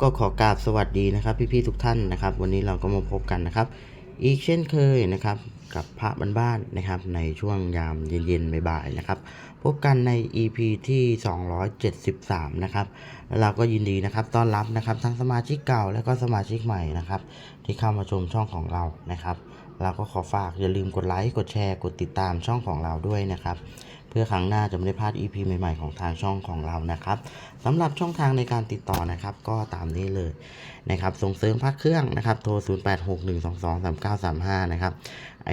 ก็ขอกราบสวัสดีนะครับพี่ๆทุกท่านนะครับ วันนี้เราก็มาพบกันนะครับ อีกเช่นเคยนะครับกับพระบ้านๆนะครับ ในช่วงยามเย็นๆบ่ายๆนะครับ พบกันใน EP ที่ 273 นะครับแล้วเราก็ยินดีนะครับต้อนรับนะครับทั้งสมาชิกเก่าและก็สมาชิกใหม่นะครับ ที่เข้ามาชมช่องของเรานะครับ เราก็ขอฝากอย่าลืมกดไลค์กดแชร์กดติดตามช่องของเราด้วยนะครับ เพื่อครั้งหน้าจะไม่ได้พลาด EP ใหม่ๆของทางช่องของเรานะครับสำหรับช่องทางในการติดต่อนะครับก็ตามนี้เลยนะครับส่งเสริมพักเครื่องนะครับโทร 0861223935 นะครับ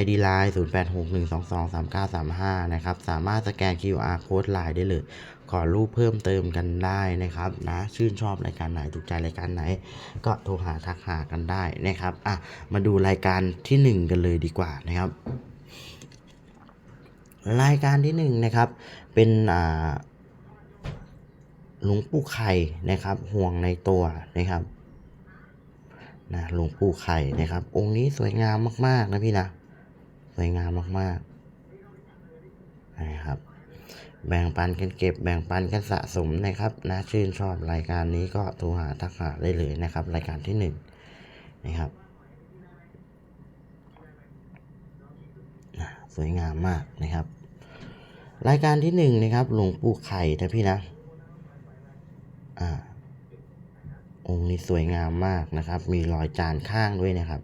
ID Line 0861223935 นะครับสามารถสแกน QR Code Line ได้เลยขอรูปเพิ่มเติมกันได้นะครับนะชื่นชอบรายการไหนถูกใจรายการไหน ก็โทรหาทักหากันได้นะครับอะมาดูรายการที่หนึ่งกันเลยดีกว่านะครับ รายการที่หนึ่งนะครับ เป็นหลวงปู่ไข่นะครับ ห่วงในตัวนะครับนะหลวงปู่ไข่นะครับ องค์นี้สวยงามมาก ๆ นะพี่นะ สวยงามมากๆนะครับ แบ่งปันกันเก็บ แบ่งปันกันสะสมนะครับนะชื่นชอบรายการนี้ก็โทรหาทักหาได้เลยนะครับ รายการที่หนึ่งนะครับนะ สวยงามมากนะครับ รายการที่หนึ่งนะครับ หลวงปู่ไข่นะพี่นะอ่าองค์นี้สวยงามมากนะครับ มีรอยจานข้างด้วยนะครับ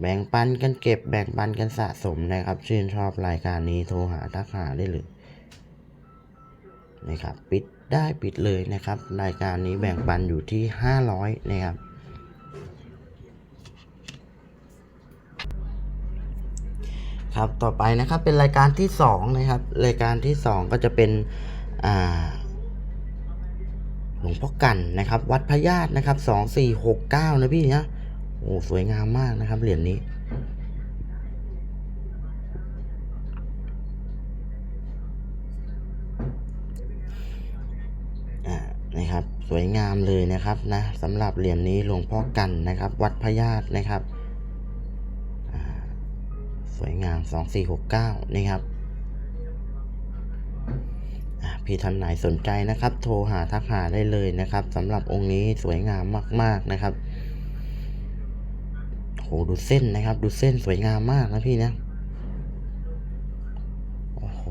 แบ่งปันกันเก็บแบ่งปันกันสะสมนะครับ ชื่นชอบรายการนี้โทรหาทักหาได้เลย นะครับปิดได้ปิดเลยนะครับรายการนี้แบ่งปันอยู่ที่ 500 นะครับครับต่อไปนะครับเป็นรายการที่สองนะครับรายการที่สองก็จะเป็นหลวงพ่อกันนะครับ วัดพญาตนะครับสองสี่หกเก้านะพี่นะโอ้สวยงามมากนะครับเหรียญนี้านะครับ สวยงามเลยนะครับนะสำหรับเหรียญนี้หลวงพ่อกันนะครับ วัดพญาตนะครับสวยงาม 2469 นะครับพี่ท่านไหนสนใจนะครับ โทรหาทักหาได้เลยนะครับสำหรับองค์นี้สวยงามมาก ๆนะครับโหดูเส้นนะครับ ดูเส้นสวยงามมากนะพี่นะโอ้โห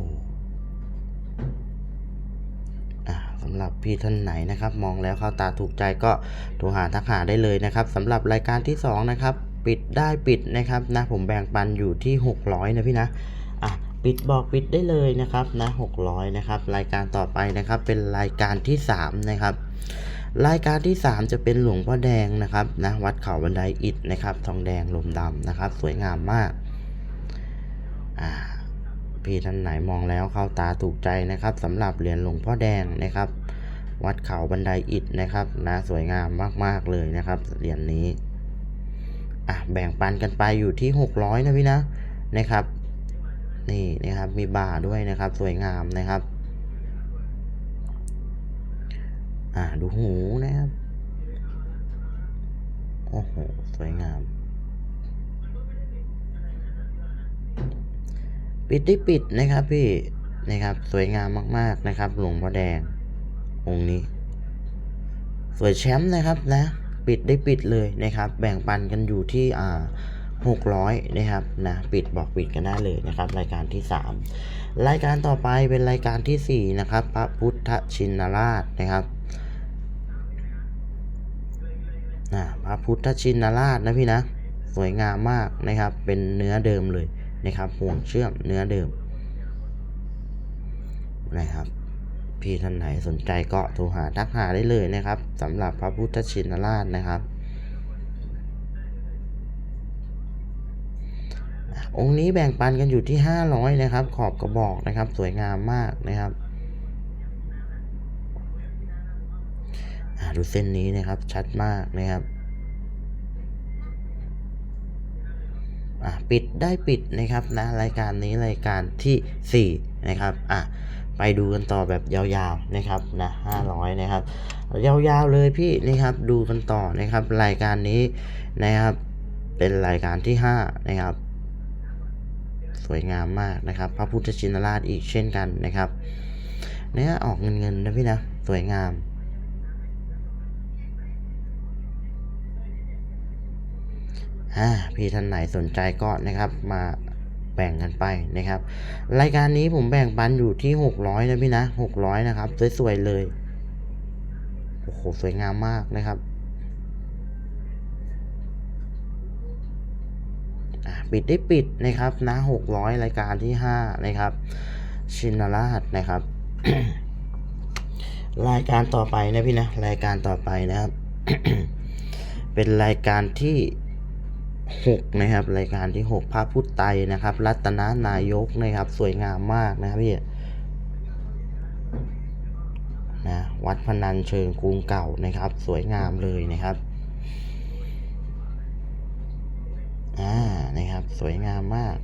อ่าสำหรับพี่ท่านไหนนะครับ มองแล้วเข้าตาถูกใจก็โทรหาทักหาได้เลยนะครับสำหรับรายการที่สองนะครับปิดได้ปิดนะครับนะผมแบ่งปันอยู่ที่ 600 นะพี่นะอะปิดบอกปิดได้เลยนะครับนะ600นะครับรายการต่อไปนะครับเป็นรายการที่สามนะครับ รายการที่ 3 จะเป็นหลวงพ่อแดงนะครับนะวัดเขาบันไดอิฐนะครับ ทองแดงลมดำนะครับ สวยงามมากอ่าพี่ท่านไหนมองแล้วเข้าตาถูกใจนะครับสำหรับเหรียญหลวงพ่อแดงนะครับ วัดเขาบันไดอิฐนะครับนะสวยงามมาก ๆ เลยนะครับเหรียญนี้อะแบ่งปันกันไปอยู่ที่ 600 นะพี่นะนะครับ นี่นะครับมีบ่าด้วยนะครับ สวยงามนะครับอ่าดูหูนะครับโอ้โหสวยงาม ปิดได้ปิดนะครับพี่นะครับ สวยงามมาก ๆนะครับ หลวงพ่อแดง องค์นี้สวยแชมป์นะครับนะปิดได้ปิดเลยนะครับ แบ่งปันกันอยู่ที่อ่าหกร้อยนะครับนะปิดบอกปิดกันได้เลยนะครับ รายการที่สามรายการต่อไปเป็นรายการที่สี่นะครับ พระพุทธชินราชนะครับอ่าพระพุทธชินราชนะพี่นะสวยงามมากนะครับ เป็นเนื้อเดิมเลยนะครับห่วงเชื่อมเนื้อเดิมนะครับ พี่ท่านไหนสนใจก็โทรหาทักหาได้เลยนะครับสำหรับพระพุทธชินราชนะครับ องค์นี้แบ่งปันกันอยู่ที่ 500 นะครับ ขอบกระบอกนะครับ สวยงามมากนะครับดูเส้นนี้นะครับชัดมากนะครับปิดได้ปิดนะครับนะรายการนี้รายการที่สี่นะครับอะ ไปดูกันต่อแบบยาวๆนะครับนะห้าร้อยนะครับ ยาวๆเลยพี่นี่ครับดูกันต่อนะครับ รายการนี้นะครับ เป็นรายการที่ห้านะครับ สวยงามมากนะครับ พระพุทธชินราชอีกเช่นกันนะครับเนี่ยออกเงินเงินๆนะพี่นะสวยงามอ่าพี่ท่านไหนสนใจก็นะครับมา แบ่งกันไปนะครับ รายการนี้ผมแบ่งปันอยู่ที่หกร้อยนะพี่นะหกร้อยนะครับ สวยๆเลย โอ้โห สวยงามมากนะครับปิดได้ปิดนะครับนะหกร้อยรายการที่ห้านะครับ ชินราชนะครับ รายการต่อไปนะพี่นะ รายการต่อไปนะครับ เป็นรายการที่ หกนะครับรายการที่หกพระพุทธไตนะครับ รัตนานายกนะครับ สวยงามมากนะครับพี่นะวัดพนันเชิงกรุงเก่านะครับ สวยงามเลยนะครับอ่านะครับ สวยงามมาก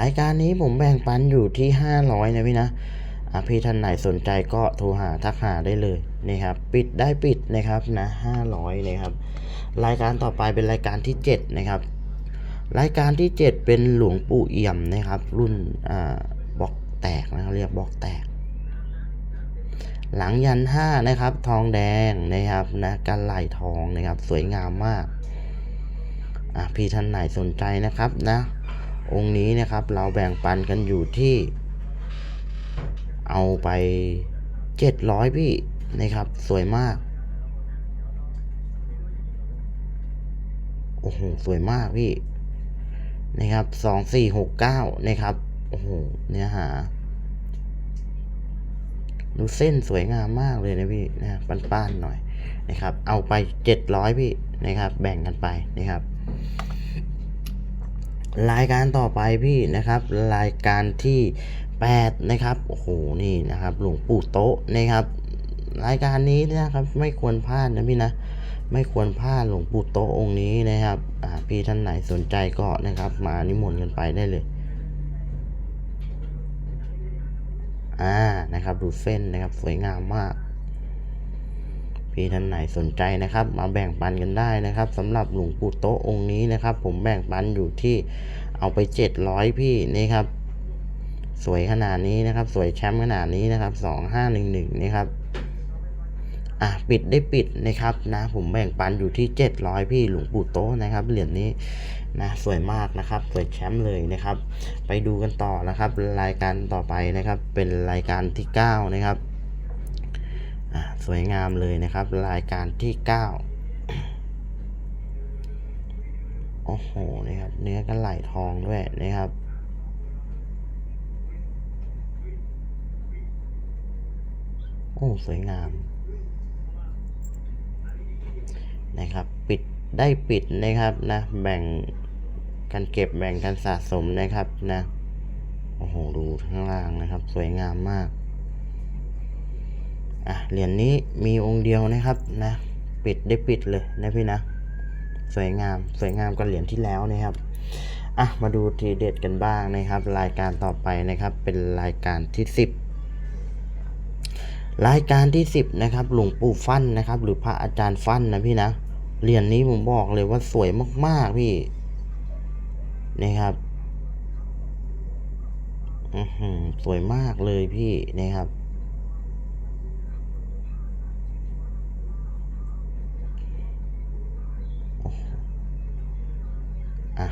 รายการนี้ผมแบ่งปันอยู่ที่ 500 นะพี่นะอ่าพี่ท่านไหนสนใจก็โทรหาทักหาได้เลยนะครับปิดได้ปิดนะครับนะ500นะครับรายการต่อไปเป็นรายการที่ 7 นะครับ รายการที่ 7 เป็นหลวงปู่เอี่ยมนะครับ รุ่นอ่าบล็อกแตกนะครับเรียกบล็อกแตก หลังยันห้านะครับ ทองแดงนะครับนะกันไหลทองนะครับ สวยงามมากอะพี่ท่านไหนสนใจนะครับนะ องค์นี้นะครับ เราแบ่งปันกันอยู่ที่ เอาไปเจ็ดร้อยพี่นะครับ สวยมาก โอ้โห สวยมากพี่ นะครับสองสี่หกเก้านะครับ โอ้โห เนื้อหาดูเส้นสวยงามมากเลยนะพี่นะป้านๆหน่อยนะครับ เอาไปเจ็ดร้อยพี่นะครับ แบ่งกันไปนะครับ รายการต่อไปพี่นะครับ รายการที่แปดนะครับโอ้โหนี่นะครับ หลวงปู่โต๊ะนะครับ รายการนี้นะครับไม่ควรพลาดนะพี่นะไม่ควรพลาดหลวงปู่โต๊ะองค์นี้นะครับพี่ท่านไหนสนใจก็นะครับ มานิมนต์กันไปได้เลย อ่านะครับดูเส้นนะครับ สวยงามมาก พี่ท่านไหนสนใจนะครับ มาแบ่งปันกันได้นะครับสำหรับหลวงปู่โตองค์นี้นะครับ ผมแบ่งปันอยู่ที่เอาไปเจ็ดร้อยพี่นี่ครับ สวยขนาดนี้นะครับ สวยแชมป์ขนาดนี้นะครับสองห้าหนึ่งหนึ่งนะครับอะปิดได้ปิดนะครับนะผมแบ่งปันอยู่ที่เจ็ดร้อยพี่หลวงปู่โตนะครับเหรียญนี้นะสวยมากนะครับสวยแชมป์เลยนะครับ ไปดูกันต่อนะครับ รายการต่อไปนะครับ เป็นรายการที่เก้านะครับ สวยงามเลยนะครับ รายการที่เก้าโอ้โหนะครับ เนื้อกันไหลทองด้วยนะครับโอ้สวยงาม นะครับ ปิดได้ปิดนะครับนะแบ่งกันเก็บแบ่งกันสะสมนะครับนะโอ้โหดูข้างล่างนะครับ สวยงามมาก อะเหรียญนี้มีองค์เดียวนะครับนะปิดได้ปิดเลยนะพี่นะสวยงามสวยงามกว่าเหรียญที่แล้วนะครับอะมาดูทีเด็ดกันบ้างนะครับ รายการต่อไปนะครับเป็นรายการที่สิบรายการที่สิบนะครับหลวงปู่ฟั่นนะครับ หรือพระอาจารย์ฟั่นนะพี่นะเหรียญนี้ผมบอกเลยว่าสวยมากๆพี่นี่ครับอือหือสวยมากเลยพี่นี่ครับโอ้โหอะ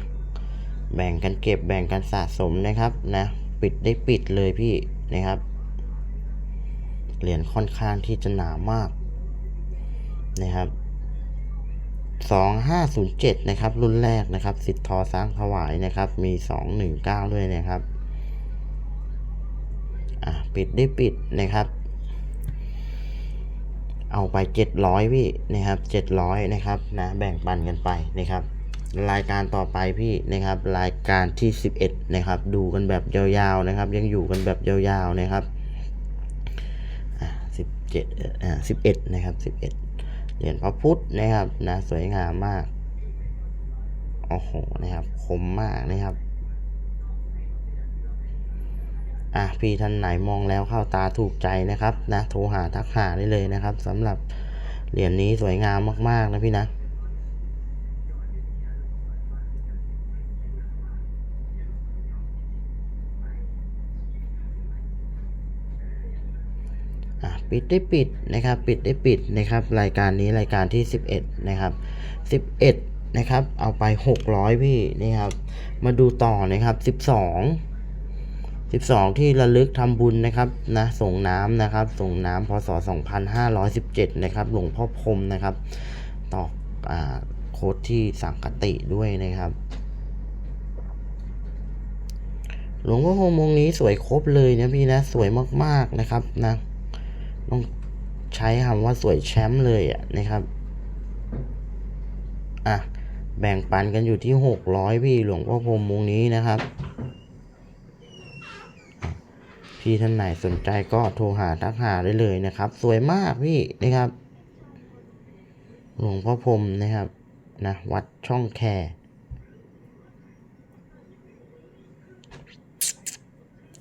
แบ่งกันเก็บแบ่งกันสะสมนะครับนะปิดได้ปิดเลยพี่นะครับ เหรียญค่อนข้างที่จะหนามากนะครับ2507 นะครับ รุ่นแรกนะครับสิทธอสร้างถวายนะครับ มี 219 ด้วยนะครับ อะ ปิดได้ปิดนะครับ เอาไป 700พี่นะครับ 700 นะครับนะแบ่งปันกันไปนะครับ รายการต่อไปพี่นะครับ รายการที่ 11 นะครับ ดูกันแบบยาวๆนะครับ ยังอยู่กันแบบยาวๆนะครับอ่าสิบเจ็ดอ่าสิบเอ็ดนะครับสิบเอ็ดเหรียญพระพุทธนะครับนะสวยงามมากโอ้โหนะครับคมมากนะครับอะพี่ท่านไหนมองแล้วเข้าตาถูกใจนะครับนะโทรหาทักหาได้เลยนะครับสำหรับเหรียญนี้สวยงามมากๆนะพี่นะ ปิดได้ปิดนะครับ ปิดได้ปิดนะครับ รายการนี้รายการที่ 11 นะครับ 11 นะครับ เอาไป 600 พี่นี่ครับ มาดูต่อนะครับ 12 12 ที่ระลึกทำบุญนะครับนะส่งน้ำนะครับ ส่งน้ำพศ 2517 นะครับ หลวงพ่อพรมนะครับต่ออ่าโค้ดที่สังกติด้วยนะครับหลวงพ่อพรมองค์นี้สวยครบเลยนะพี่นะ สวยมากๆนะครับนะ ต้องใช้คำว่าสวยแชมป์เลยอะนะครับ อะ แบ่งปันกันอยู่ที่หกร้อยพี่หลวงพ่อพรมองนี้นะครับ พี่ท่านไหนสนใจก็โทรหาทักหาได้เลยนะครับ สวยมากพี่นะครับ หลวงพ่อพรมนะครับนะวัดช่องแค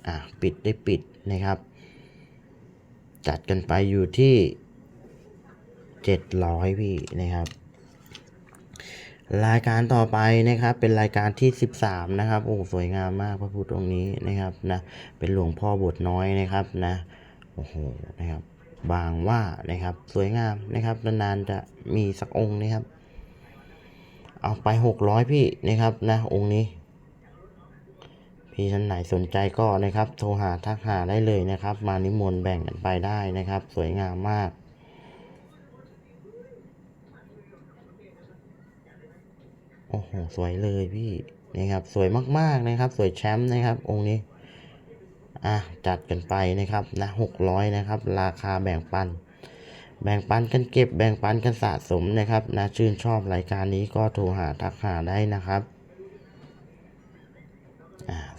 อะ ปิดได้ปิดนะครับ จัดกันไปอยู่ที่เจ็ดร้อยพี่นะครับ รายการต่อไปนะครับ เป็นรายการที่สิบสามนะครับโอ้สวยงามมากพระพุทธองค์นี้นะครับนะเป็นหลวงพ่อบทน้อยนะครับนะโอ้โหนะครับ บางว่านะครับ สวยงามนะครับนานๆจะมีสักองค์นะครับ เอาไปหกร้อยพี่นะครับนะองค์นี้ พี่ท่านไหนสนใจก็นะครับ โทรหาทักหาได้เลยนะครับ มานิมนต์แบ่งกันไปได้นะครับ สวยงามมากโอ้โหสวยเลยพี่นะครับ สวยมากๆนะครับ สวยแชมป์นะครับ องค์นี้อะจัดกันไปนะครับนะหกร้อยนะครับ ราคาแบ่งปัน แบ่งปันกันเก็บแบ่งปันกันสะสมนะครับนะชื่นชอบรายการนี้ก็โทรหาทักหาได้นะครับ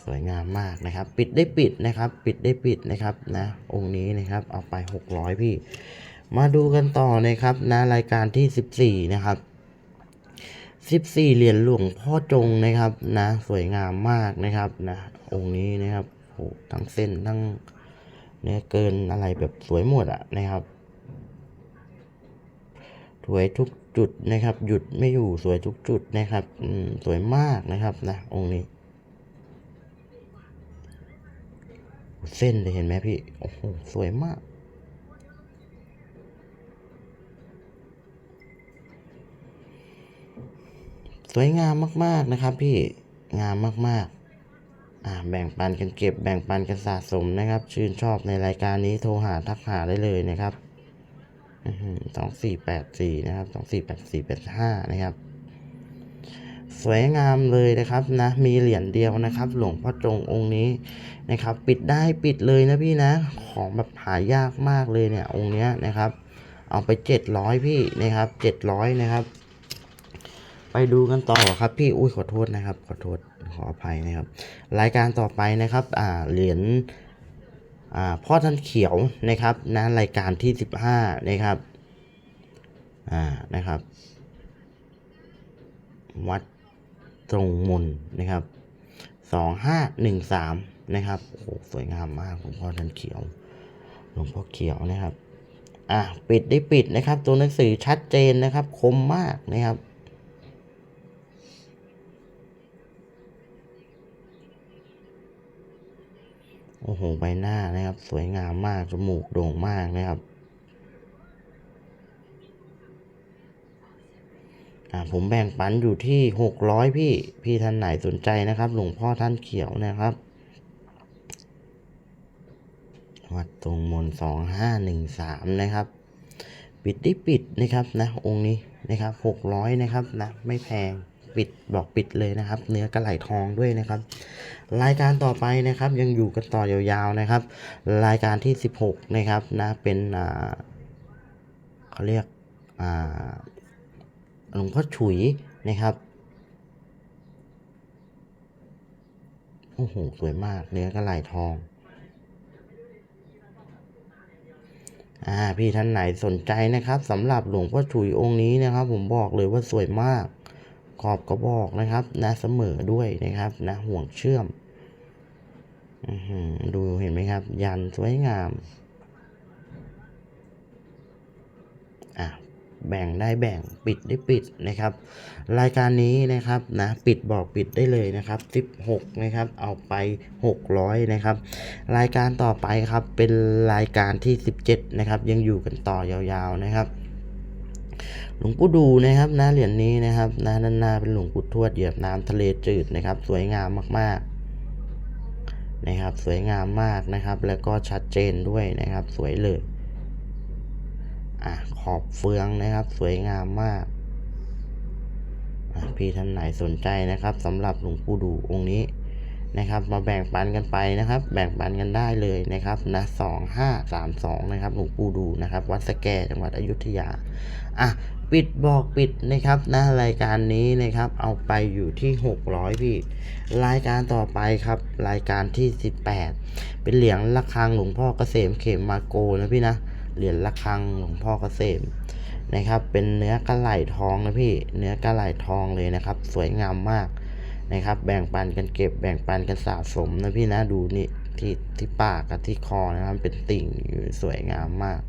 สวยงามมากนะครับ ปิดได้ปิดนะครับ ปิดได้ปิดนะครับนะองค์นี้นะครับเอาไป 600 พี่ มาดูกันต่อนะครับนะรายการที่ 14 นะครับ14 เหรียญหลวงพ่อจงนะครับนะสวยงามมากนะครับนะองค์นี้นะครับโหทั้งเส้นทั้งเนื้อเกินอะไรแบบสวยหมดอะนะครับสวยทุกจุดนะครับ หยุดไม่อยู่สวยทุกจุดนะครับ อืมสวยมากนะครับนะองค์นี้ เส้นเลยเห็นไหมพี่ โอ้โห สวยมาก สวยงามมาก ๆ นะครับพี่ งามมาก ๆ อ่า แบ่งปันกันเก็บ แบ่งปันกันสะสมนะครับ ชื่นชอบในรายการนี้โทรหาทักหาได้เลยนะครับสองสี่แปดสี่นะครับ สองสี่แปดสี่แปดห้านะครับ สวยงามเลยนะครับนะมีเหรียญเดียวนะครับ หลวงพ่อจงองค์นี้นะครับ ปิดได้ปิดเลยนะพี่นะ ของแบบหายากมากเลยเนี่ยองค์เนี้ยนะครับ เอาไปเจ็ดร้อยพี่นะครับเจ็ดร้อยนะครับ ไปดูกันต่อครับพี่อุ้ยขอโทษนะครับ ขอโทษขออภัยนะครับ รายการต่อไปนะครับอ่าเหรียญอ่าพ่อท่านเขียวนะครับนะรายการที่สิบห้านะครับอ่านะครับ วัด ตรงมนนะครับสองห้าหนึ่งสามนะครับโอ้โหสวยงามมากหลวงพ่อท่านเขียวหลวงพ่อเขียวนะครับอะปิดได้ปิดนะครับ ตัวหนังสือชัดเจนนะครับ คมมากนะครับโอ้โหใบหน้านะครับ สวยงามมากจมูกโด่งมากนะครับ อ่า ผมแบ่งปันอยู่ที่หกร้อยพี่ พี่ท่านไหนสนใจนะครับ หลวงพ่อท่านเขียวนะครับ วัดตรงมนสองห้าหนึ่งสามนะครับ ปิดได้ปิดนะครับนะองค์นี้นะครับหกร้อยนะครับนะไม่แพงปิดบอกปิดเลยนะครับ เนื้อกระไหลทองด้วยนะครับ รายการต่อไปนะครับ ยังอยู่กันต่อยาวๆนะครับ รายการที่สิบหกนะครับนะเป็นอ่าเขาเรียกอ่า หลวงพ่อฉุยนะครับโอ้โหสวยมากเนื้อกระไหลทองอ่าพี่ท่านไหนสนใจนะครับสำหรับหลวงพ่อฉุยองค์นี้นะครับ ผมบอกเลยว่าสวยมากขอบกระบอกนะครับนะเสมอด้วยนะครับนะห่วงเชื่อมอือหือดูเห็นไหมครับ ยันสวยงาม อะ แบ่งได้แบ่งปิดได้ปิดนะครับ รายการนี้นะครับนะปิดบอกปิดได้เลยนะครับ 16 นะครับเอาไป 600 นะครับ รายการต่อไปครับเป็นรายการที่ 17 นะครับ ยังอยู่กันต่อยาวๆนะครับหลวงปู่ดูนะครับนะเหรียญนี้นะครับนะด้านหน้าเป็นหลวงปู่ทวดเหยียบน้ำทะเลจืดนะครับ สวยงามมากๆนะครับ สวยงามมากนะครับ แล้วก็ชัดเจนด้วยนะครับ สวยเลย อะขอบเฟืองนะครับ สวยงามมากพี่ท่านไหนสนใจนะครับสำหรับหลวงปู่ดูองค์นี้นะครับ มาแบ่งปันกันไปนะครับ แบ่งปันกันได้เลยนะครับนะสองห้าสามสองนะครับหลวงปู่ดูนะครับ วัดสแกจังหวัดอยุธยาอะปิดบอกปิดนะครับนะรายการนี้นะครับ เอาไปอยู่ที่ 600 พี่ รายการต่อไปครับ รายการที่ 18 เป็นเหรียญระฆังหลวงพ่อเกษมเขมมาโกนะพี่นะ เหรียญระฆังหลวงพ่อเกษมนะครับ เป็นเนื้อกระไหล่ทองนะพี่ เนื้อกระไหล่ทองเลยนะครับ สวยงามมากนะครับ แบ่งปันกันเก็บ แบ่งปันกันสะสมนะพี่นะ ดูนี่ที่ที่ปากกับที่คอนะครับเป็นติ่งอยู่สวยงามมาก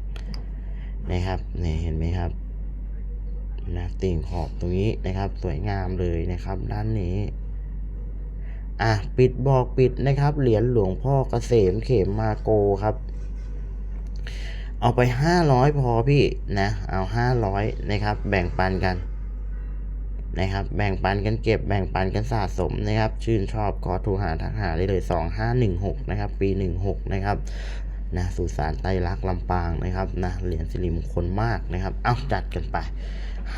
นะครับนี่เห็นไหมครับนะติ่งขอบตรงนี้นะครับ สวยงามเลยนะครับด้านนี้อะปิดบอกปิดนะครับ เหรียญหลวงพ่อเกษมเขมมาโกครับ เอาไปห้าร้อยพอพี่นะเอาห้าร้อยนะครับ แบ่งปันกันนะครับ แบ่งปันกันเก็บแบ่งปันกันสะสมนะครับ ชื่นชอบขอทูหาทักหาได้เลยสองห้าหนึ่งหกนะครับ ปีหนึ่งหกนะครับนะสุสานไตรลักษณ์ลำปางนะครับนะเหรียญสิริมงคลมากนะครับ เอาจัดกันไป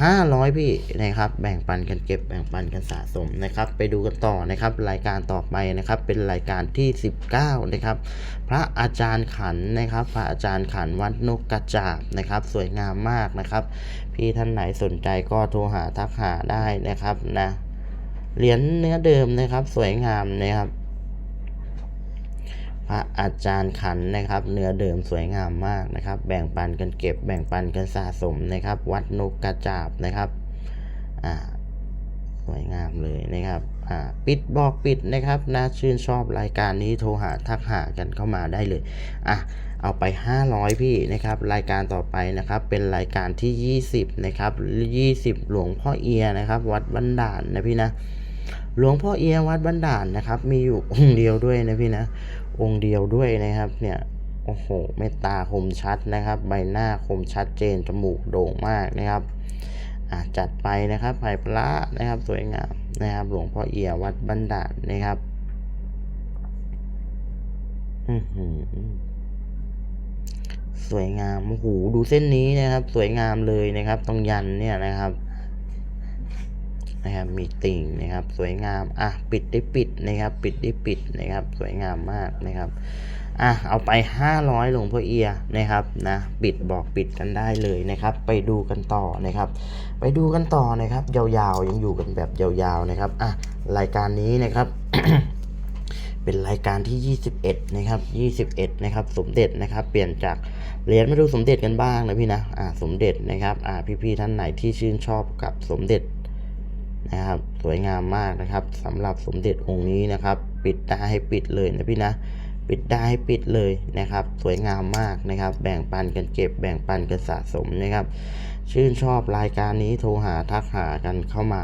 ห้าร้อยพี่นะครับแบ่งปันกันเก็บแบ่งปันกันสะสมนะครับ ไปดูกันต่อนะครับ รายการต่อไปนะครับ เป็นรายการที่ 19 นะครับ พระอาจารย์ขันนะครับ พระอาจารย์ขันวัดนกกระจาบนะครับ สวยงามมากนะครับ พี่ท่านไหนสนใจก็โทรหาทักหาได้นะครับนะเหรียญเนื้อเดิมนะครับ สวยงามนะครับ พระอาจารย์ขันนะครับ เนื้อเดิมสวยงามมากนะครับ แบ่งปันกันเก็บแบ่งปันกันสะสมนะครับ วัดนกกระจาบนะครับอ่าสวยงามเลยนะครับอ่าปิดบอกปิดนะครับนะชื่นชอบรายการนี้โทรหาทักหากันเข้ามาได้เลยอะเอาไป 500 พี่นะครับ รายการต่อไปนะครับ เป็นรายการที่ 20 นะครับ 20 หลวงพ่อเอียนะครับ วัดบันดาลนะพี่นะ หลวงพ่อเอียวัดบันดาลนะครับ มีอยู่องค์เดียวด้วยนะพี่นะ องค์เดียวด้วยนะครับเนี่ยโอ้โหเมตตาคมชัดนะครับ ใบหน้าคมชัดเจนจมูกโด่งมากนะครับจัดไปนะครับไผ่พระนะครับสวยงามนะครับ หลวงพ่อเอียวัดบันดาลนะครับสวยงามโอ้โหดูเส้นนี้นะครับ สวยงามเลยนะครับ ตรงยันเนี่ยนะครับ นะครับมีติ่งนะครับสวยงามอะปิดได้ปิดนะครับปิดได้ปิดนะครับสวยงามมากนะครับอะเอาไป 500หลวงพ่อเอียนะครับนะปิดบอกปิดกันได้เลยนะครับ ไปดูกันต่อนะครับ ไปดูกันต่อนะครับ ยาวๆยังอยู่กันแบบยาวๆนะครับอะรายการนี้นะครับเป็นรายการที่ 21 นะครับ 21 นะครับ สมเด็จนะครับ เปลี่ยนจากเหรียญมาดูสมเด็จกันบ้างนะพี่นะ อ่า สมเด็จนะครับ อ่า พี่ๆท่านไหนที่ชื่นชอบกับสมเด็จ นะครับ สวยงามมากนะครับสำหรับสมเด็จองค์นี้นะครับ ปิดได้ให้ปิดเลยนะพี่นะปิดได้ให้ปิดเลยนะครับ สวยงามมากนะครับ แบ่งปันกันเก็บแบ่งปันกันสะสมนะครับ ชื่นชอบรายการนี้โทรหาทักหากันเข้ามา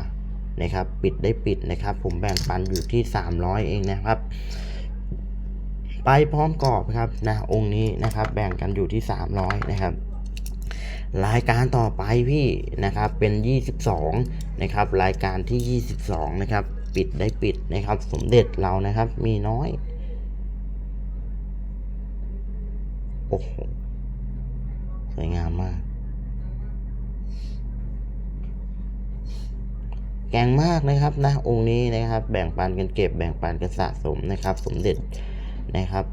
นะครับ ปิดได้ปิดนะครับ ผมแบ่งปันอยู่ที่ 300 เองนะครับ ไปพร้อมกรอบครับนะองค์นี้นะครับ แบ่งกันอยู่ที่ 300 นะครับ รายการต่อไปพี่นะครับเป็น 22 นะครับรายการที่ 22 นะครับปิดได้ปิดนะครับ สมเด็จเรานะครับมีน้อยโอ้โหสวยงามมาก แกงมากนะครับนะองค์นี้นะครับ แบ่งปันกันเก็บแบ่งปันกันสะสมนะครับ สมเด็จนะครับ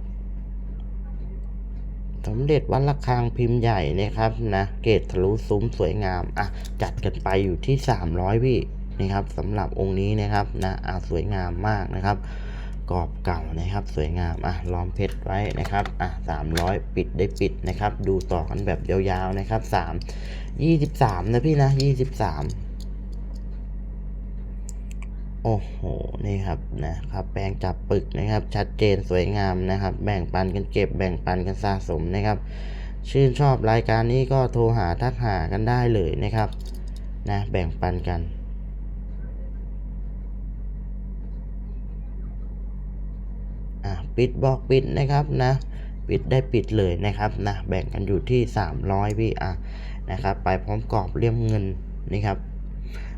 สมเด็จวัดระฆังพิมพ์ใหญ่นะครับนะเกตทะลุซุ้มสวยงามอะจัดกันไปอยู่ที่ 300พี่นะครับสำหรับองค์นี้นะครับนะอะสวยงามมากนะครับกรอบเก่านะครับ สวยงามอะล้อมเพชรไว้นะครับอะ300 ปิดได้ปิดนะครับ ดูต่อกันแบบยาวๆนะครับ 3 23 นะพี่นะ 23 โอ้โห นี่ครับนะครับ แปลงจับปึกนะครับ ชัดเจนสวยงามนะครับ แบ่งปันกันเก็บ แบ่งปันกันสะสมนะครับ ชื่นชอบรายการนี้ก็โทรหาทักหากันได้เลยนะครับ นะ แบ่งปันกันอะปิดบอกปิดนะครับนะ ปิดได้ปิดเลยนะครับนะ แบ่งกันอยู่ที่ 300พี่อะนะครับ ไปพร้อมกรอบเลี่ยมเงินนี่ครับ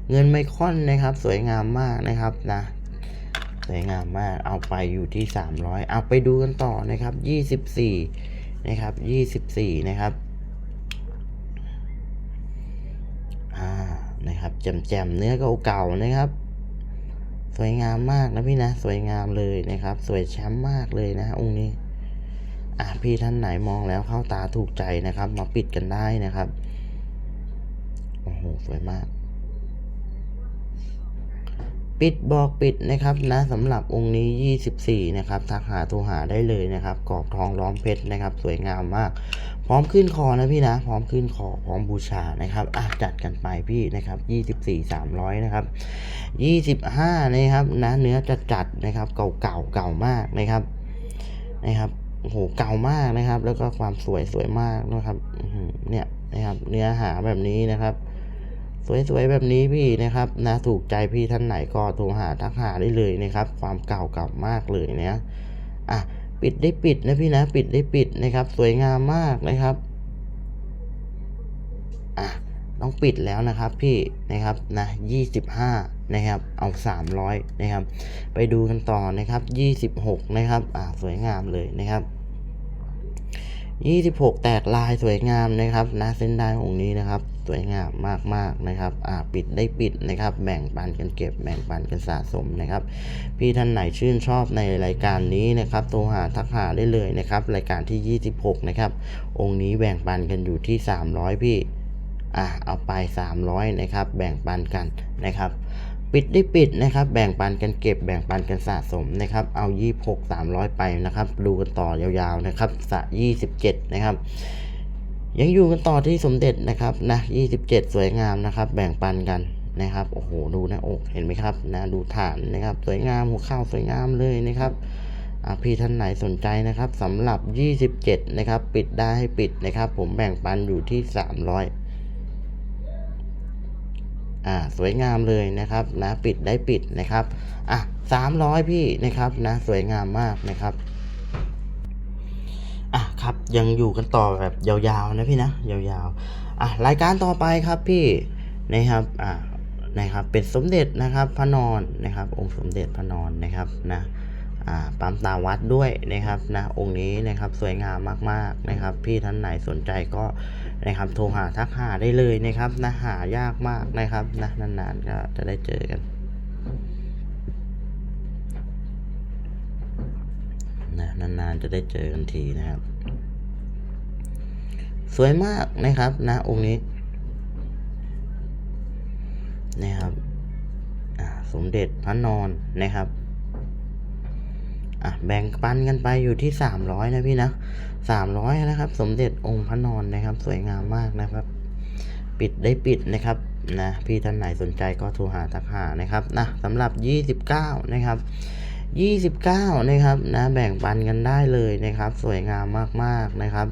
เงินไมคอนนะครับ สวยงามมากนะครับนะสวยงามมากเอาไปอยู่ที่ 300 เอาไปดูกันต่อนะครับ 24 นะครับ 24 นะครับอ่านะครับแจ่มๆเนื้อเก่าๆนะครับ สวยงามมากนะพี่นะ สวยงามเลยนะครับ สวยแชมป์มากเลยนะองค์นี้อะพี่ท่านไหนมองแล้วเข้าตาถูกใจนะครับ มาปิดกันได้นะครับโอ้โหสวยมาก ปิดบอกปิดนะครับนะสำหรับองค์นี้ 24 นะครับทักหาโทรหาได้เลยนะครับกรอบทองล้อมเพชรนะครับ สวยงามมาก พร้อมขึ้นคอนะพี่นะ พร้อมขึ้นคอพร้อมบูชานะครับอะจัดกันไปพี่นะครับ 24 300 นะครับ 25 นะครับนะเนื้อจัดจัดนะครับ เก่าเก่าเก่ามากนะครับนะครับโอ้โหเก่ามากนะครับ แล้วก็ความสวยสวยมากนะครับเนี่ยนะครับ เนื้อหาแบบนี้นะครับ สวยๆแบบนี้พี่นะครับนะถูกใจพี่ท่านไหนก็โทรหาทักหาได้เลยนะครับ ความเก่าเก่ามากเลยเนี่ยอะปิดได้ปิดนะพี่นะปิดได้ปิดนะครับ สวยงามมากนะครับอะต้องปิดแล้วนะครับพี่นะครับนะ25นะครับ เอา300นะครับ ไปดูกันต่อนะครับ26นะครับอ่าสวยงามเลยนะครับ26แตกลายสวยงามนะครับนะเส้นได้องนี้นะครับ สวยงามมากๆนะครับอ่าปิดได้ปิดนะครับ แบ่งปันกันเก็บแบ่งปันกันสะสมนะครับ พี่ท่านไหนชื่นชอบในรายการนี้นะครับโทรหาทักหาได้เลยนะครับ รายการที่ 26 นะครับ องค์นี้แบ่งปันกันอยู่ที่ 300 พี่อะเอาไป 300 นะครับ แบ่งปันกันนะครับปิดได้ปิดนะครับ แบ่งปันกันเก็บแบ่งปันกันสะสมนะครับ เอา26 300 ไปนะครับ ดูกันต่อยาวๆนะครับสะ27 นะครับ ยังอยู่กันต่อที่สมเด็จนะครับนะ27 สวยงามนะครับ แบ่งปันกันนะครับ โอ้โห ดูหนะอกเห็นไหมครับนะดูฐานนะครับ สวยงามหัวเข่าสวยงามเลยนะครับพี่ท่านไหนสนใจนะครับสำหรับ 27 นะครับ ปิดได้ให้ปิดนะครับ ผมแบ่งปันอยู่ที่ 300อ่าสวยงามเลยนะครับนะปิดได้ปิดนะครับอะสามร้อยพี่นะครับนะสวยงามมากนะครับ ครับยังอยู่กันต่อแบบยาวๆนะพี่นะยาวๆอะรายการต่อไปครับพี่นะครับอ่านะครับเป็นสมเด็จนะครับพระนอนนะครับ องค์สมเด็จพระนอนนะครับนะอ่าปั๊มตาวัดด้วยนะครับนะองค์นี้นะครับสวยงามมากๆนะครับ พี่ท่านไหนสนใจก็นะครับโทรหาทักหาได้เลยนะครับนะหายากมากนะครับนะนานๆก็จะได้เจอกันนะนานๆจะได้เจอกันทีนะครับ สวยมากนะครับนะองค์นี้นะครับสมเด็จพระนอนนะครับอะแบ่งปันกันไปอยู่ที่300นะพี่นะ300นะครับ สมเด็จองค์พระนอนนะครับ สวยงามมากนะครับ ปิดได้ปิดนะครับนะพี่ท่านไหนสนใจก็โทรหาทักหานะครับนะสำหรับ29นะครับ29นะครับนะแบ่งปันกันได้เลยนะครับ สวยงามมากๆนะครับ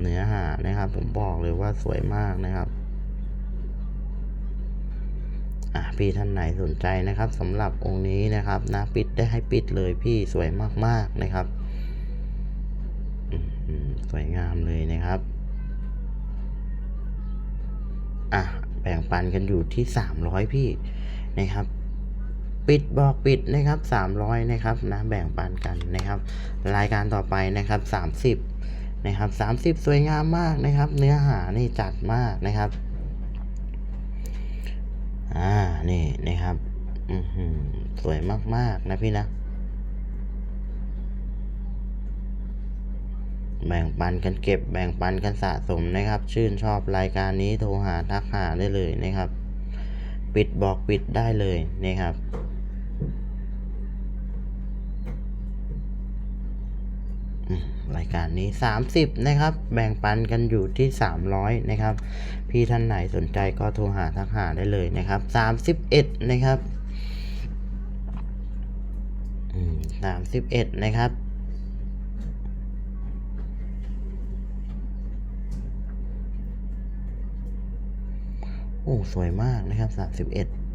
เนื้อหานะครับ ผมบอกเลยว่าสวยมากนะครับอะพี่ท่านไหนสนใจนะครับสำหรับองค์นี้นะครับนะปิดได้ให้ปิดเลยพี่สวยมากๆนะครับสวยงามเลยนะครับอะแบ่งปันกันอยู่ที่ 300 พี่นะครับ ปิดบอกปิดนะครับ 300 นะครับนะแบ่งปันกันนะครับ รายการต่อไปนะครับ 30 นะครับ 30 สวยงามมากนะครับ เนื้อหานี่จัดมากนะครับ อ่า นี่นะครับ อือหือสวยมากๆนะพี่นะ แบ่งปันกันเก็บ แบ่งปันกันสะสมนะครับ ชื่นชอบรายการนี้โทรหาทักหาได้เลยนะครับ ปิดบอกปิดได้เลยนะครับ อืม รายการนี้ 30 นะครับ แบ่งปันกันอยู่ที่ 300 นะครับ พี่ท่านไหนสนใจก็โทรหาทักหาได้เลยนะครับ 31 นะครับอืม31นะครับโอ้ สวยมากนะครับ31อ่า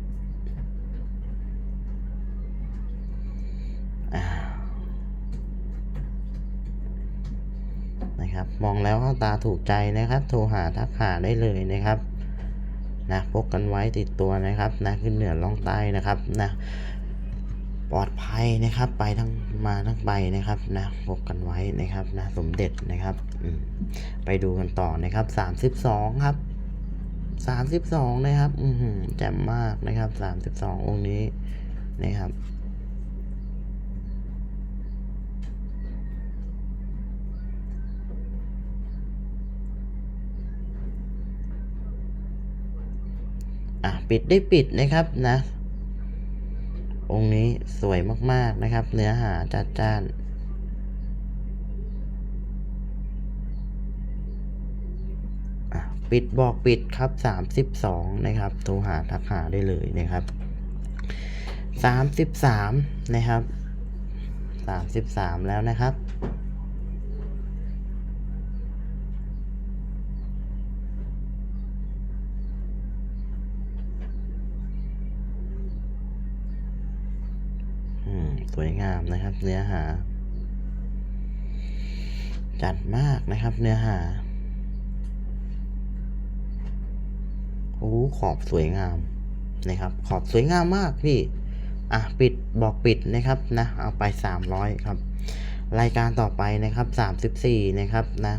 นะครับ มองแล้วเข้าตาถูกใจนะครับ โทรหาทักหาได้เลยนะครับนะพกกันไว้ติดตัวนะครับนะขึ้นเหนือล่องใต้นะครับนะปลอดภัยนะครับ ไปทั้งมาทั้งไปนะครับนะพกกันไว้นะครับนะสมเด็จนะครับไปดูกันต่อนะครับ 32 ครับ 32 นะครับ อือหือแจ่มมากนะครับ 32 องค์นี้นะครับ ปิดได้ปิดนะครับนะ องค์นี้สวยมากๆนะครับ เนื้อหาจัดจ้านปิดบอกปิดครับ 32 นะครับโทรหาทักหาได้เลยนะครับ 33 นะครับ 33 แล้วนะครับ อืม สวย งามนะครับ เนื้อหา จัดมากนะครับเนื้อหาโอ้ขอบสวยงามนะครับ ขอบสวยงามมากพี่อะปิดบอกปิดนะครับนะเอาไป 300 ครับ รายการต่อไปนะครับ 34 นะครับนะ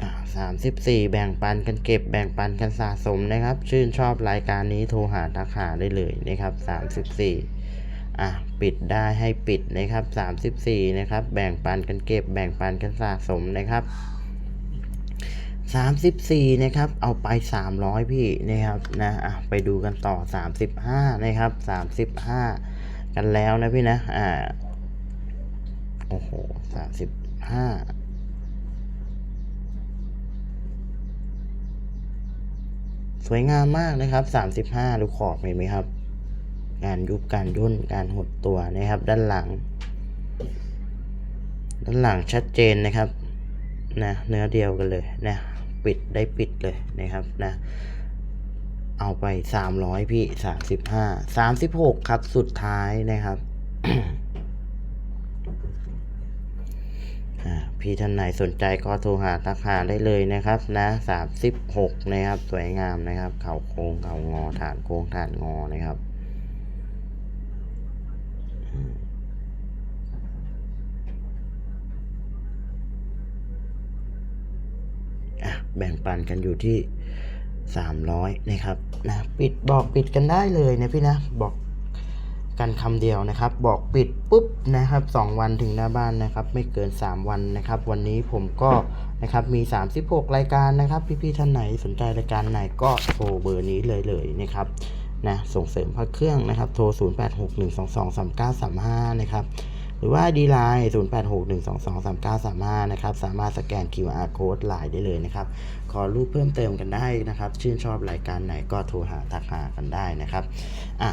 อ่า 34 แบ่งปันกันเก็บแบ่งปันกันสะสมนะครับ ชื่นชอบรายการนี้โทรหาทักหาได้เลยนะครับ 34อะปิดได้ให้ปิดนะครับ 34 นะครับ แบ่งปันกันเก็บแบ่งปันกันสะสมนะครับ34 นะครับ เอาไป 300 พี่นะครับนะอะไปดูกันต่อ 35 นะครับ 35 กันแล้วนะพี่นะอ่าโอ้โห35 สวยงามมากนะครับ 35 ดูขอบเห็นไหมครับ การยุบการย่นการหดตัวนะครับ ด้านหลัง ด้านหลังชัดเจนนะครับนะเนื้อเดียวกันเลยนะปิดได้ปิดเลยนะครับนะเอาไป 300 พี่ 35 36 ครับสุดท้ายนะครับ อ่า พี่ท่านไหนสนใจก็โทรหาทักหาได้เลยนะครับนะสามสิบหกนะครับ สวยงามนะครับ เขาโค้งเขางอฐานโค้งฐานงอนะครับอะแบ่งปันกันอยู่ที่สามร้อยนะครับนะปิดบอกปิดกันได้เลยนะพี่นะบอก กันคำเดียวนะครับ บอกปิดปุ๊บนะครับสองวันถึงหน้าบ้านนะครับ ไม่เกิน 3 วันนะครับ วันนี้ผมก็นะครับมี 36 รายการนะครับ พี่ๆท่านไหนสนใจรายการไหนก็โทรเบอร์นี้เลยเลยนะครับนะส่งเสริมพักเครื่องนะครับ โทร 0861223935 นะครับ หรือว่าดีไลน์0861223935 นะครับ สามารถสแกน QR code ไลน์ได้เลยนะครับ ขอรูปเพิ่มเติมกันได้นะครับ ชื่นชอบรายการไหนก็โทรหาทักหากันได้นะครับ อะ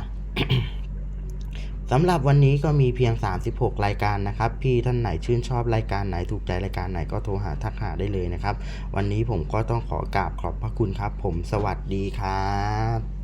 สำหรับวันนี้ก็มีเพียง 36 รายการนะครับ พี่ท่านไหนชื่นชอบรายการไหนถูกใจรายการไหนก็โทรหาทักหาได้เลยนะครับ วันนี้ผมก็ต้องขอกราบขอบพระคุณครับ ผมสวัสดีครับ